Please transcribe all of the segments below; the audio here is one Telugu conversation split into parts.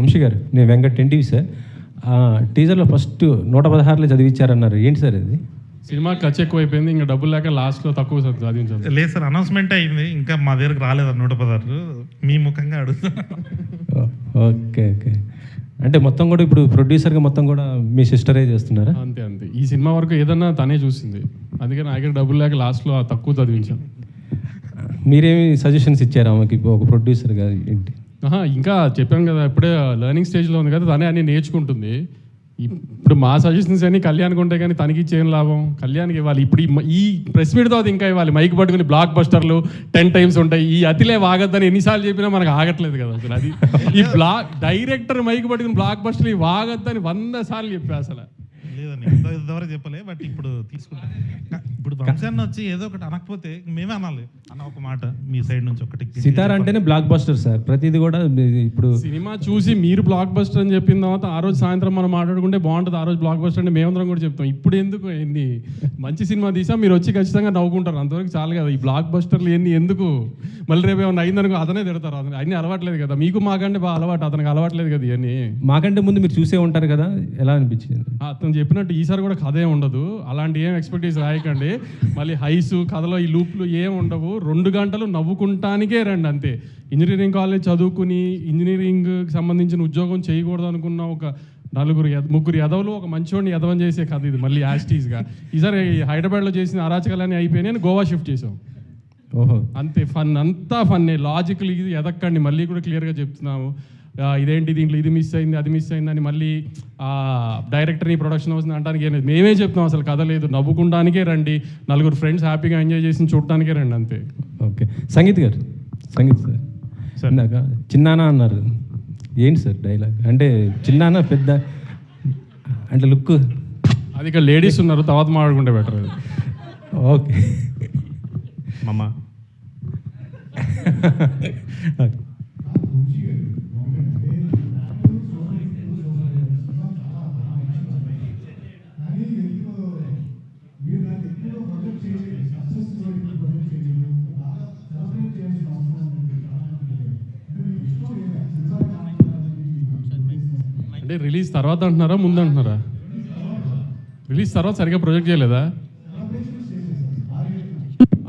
వంశీ గారు నేను వెంకట్ ఎన్టీవీ సార్. ఆ, టీజర్లో ఫస్ట్ నూట పదహారులో చదివించారన్నారు. ఏంటి సార్ అది సినిమా ఖర్చు ఎక్కువ అయిపోయింది ఇంకా డబ్బులు లేక లాస్ట్లో తక్కువ చదివించారు. లేదు సార్ అనౌన్స్మెంట్ అయింది ఇంకా మా దగ్గరకు రాలేదు నూట పదహారు మీ ముఖంగా అడుగుతున్నా. ఓ, ఓకే ఓకే. అంటే మొత్తం కూడా ఇప్పుడు ప్రొడ్యూసర్గా మొత్తం కూడా మీ సిస్టరే చేస్తున్నారా? అంతే అంతే. ఈ సినిమా వరకు ఏదన్నా తనే చూసింది. అందుకే నా దగ్గర డబ్బులు లేక లాస్ట్లో తక్కువ చదివించాను. మీరేమి సజెషన్స్ ఇచ్చారు ఆమెకి? ఒక ప్రొడ్యూసర్గా ఏంటి? ఇంకా చెప్పాను కదా ఇప్పుడే లెర్నింగ్ స్టేజ్లో ఉంది కదా తనే అన్ని నేర్చుకుంటుంది. ఇప్పుడు మా సజెషన్స్ అన్ని కళ్యాణ్కి ఉంటాయి కానీ తనకి ఇచ్చేం లాభం? కళ్యాణ్కి ఇవ్వాలి. ఇప్పుడు ఈ ప్రెస్ మీట్తో అది ఇంకా ఇవ్వాలి. మైక్ పట్టుకుని బ్లాక్ బస్టర్లు టెన్ టైమ్స్ ఉంటాయి. ఈ అతిలే వాగద్దని ఎన్నిసార్లు చెప్పినా మనకు ఆగట్లేదు కదా అసలు అది. ఈ బ్లాక్ డైరెక్టర్ మైక్ పట్టుకుని బ్లాక్ బస్టర్లు వాగద్దని వంద సార్లు చెప్పా అసలు. లేదండి ఇంత- ఇంతవరకు చెప్పలే బట్ ఇప్పుడు తీసుకుంటా. ఇప్పుడు వంశాన్ని వచ్చి ఏదో ఒకటి అనకపోతే మేమే అనాలి. అన్న ఒక మాట మీ సైడ్ నుంచి ఒకటి సితార్ అంటేనే బ్లాక్ బస్టర్ సార్. ప్రతిదీ కూడా ఇప్పుడు సినిమా చూసి మీరు బ్లాక్ బస్టర్ అని చెప్పిన తర్వాత ఆ రోజు సాయంత్రం మనం మాట్లాడుకుంటే బాగుంటుంది ఆ రోజు బ్లాక్ బస్టర్ అంటే మేమందరం కూడా చెప్తాం. ఇప్పుడు ఎందుకు ఏంది? మంచి సినిమా తీసా మీరు వచ్చి ఖచ్చితంగా నవ్వుకుంటారు. అంతవరకు చాలు కదా ఈ బ్లాక్ బస్టర్లు ఏంది? ఎందుకు? మళ్ళీ రేపు ఏమన్నా అయిందనుకో అతనే తిడతారు. అతను అన్ని అలవాట్లేదు కదా. మీకు మాకంటే బాగా అలవాటు అతనికి అలవాట్లేదు కదా ఇవన్నీ. మాకంటే ముందు మీరు చూసే ఉంటారు కదా ఎలా అనిపించింది? అతను చెప్పినట్టు ఈసారి కూడా కథ ఏం ఉండదు. అలాంటి ఏం ఎక్స్పెక్టేషన్ రాయకండి. మళ్ళీ హైస్ కథలో ఈ లూప్లు ఏం ఉండవు. రెండు గంటలు నవ్వుకుంటానికే రండి అంతే. ఇంజనీరింగ్ కాలేజ్ చదువుకుని ఇంజనీరింగ్ సంబంధించిన ఉద్యోగం చేయకూడదు అనుకున్న ఒక నలుగురు ముగ్గురు ఎదవలు ఒక మంచివాడిని ఎదవం చేసే కథ ఇది మళ్ళీ యాస్టీస్గా ఈసారి హైదరాబాద్లో చేసిన అరాచకాలన్నీ అయిపోయినాయి. అని గోవా షిఫ్ట్ చేసాం ఓహో. అంతే ఫన్ అంతా ఫన్నే. లాజికల్ ఇది ఎదక్కండి. మళ్ళీ కూడా క్లియర్గా చెప్తున్నాము. ఇదేంటి దీంట్లో ఇది మిస్ అయింది అది మిస్ అయిందని మళ్ళీ ఆ, డైరెక్టర్ని ప్రొడక్షన్ హౌస్ని అనడానికి ఏం లేదు. మేమే చెప్తాం అసలు కథ లేదు. నవ్వుకుంటానికే రండి. నలుగురు ఫ్రెండ్స్ హ్యాపీగా ఎంజాయ్ చేసి చూడటానికే రండి అంతే. ఓకే. సంగీత్ గారు. సంగీత్ సార్. ఇందాక చిన్నానా అన్నారు. ఏంటి సార్ డైలాగ్ అంటే చిన్నానా పెద్ద? అంటే లుక్ అది ఇక్కడ లేడీస్ ఉన్నారు తర్వాత మాట్లాడుకుంటే బెటర్ అది. ఓకే. మమ్మ అంటే రిలీజ్ తర్వాత అంటున్నారా ముందు అంటున్నారా? రిలీజ్ తర్వాత సరిగా ప్రొజెక్ట్ చేయలేదా?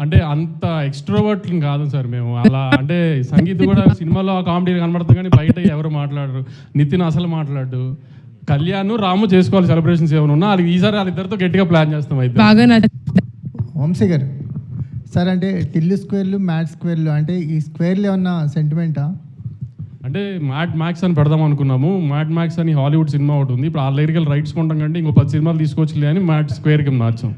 అంటే అంత ఎక్స్ట్రోవర్ట్ కాదు సార్ మేము. అలా అంటే సంగీత్ కూడా సినిమాలో కామెడీ కనబడుతుంది కానీ బయట ఎవరు మాట్లాడరు. నితిన్ అసలు మాట్లాడు కళ్యాణ్ రాము చేసుకోవాలి సెలబ్రేషన్స్ ఏమైనా ఉన్నా అది ఈసారి వాళ్ళిద్దరితో గట్టిగా ప్లాన్ చేస్తాం అయితే. వంశీ గారు సార్ అంటే టిల్లు స్క్వేర్లు మ్యాట్ స్క్వేర్లు అంటే ఈ స్క్వేర్లు ఏమన్నా సెంటిమెంటా? అంటే మ్యాట్ మ్యాక్స్ అని పెడదాం అనుకున్నాము. మ్యాట్ మ్యాక్స్ అని హాలీవుడ్ సినిమా ఒకటి ఉంది. ఇప్పుడు ఆ దగ్గరికి రైట్స్ కొంటాం కంటే ఇంకో పది సినిమాలు తీసుకొచ్చి అని మ్యాట్ స్క్వేర్కి మార్చాం.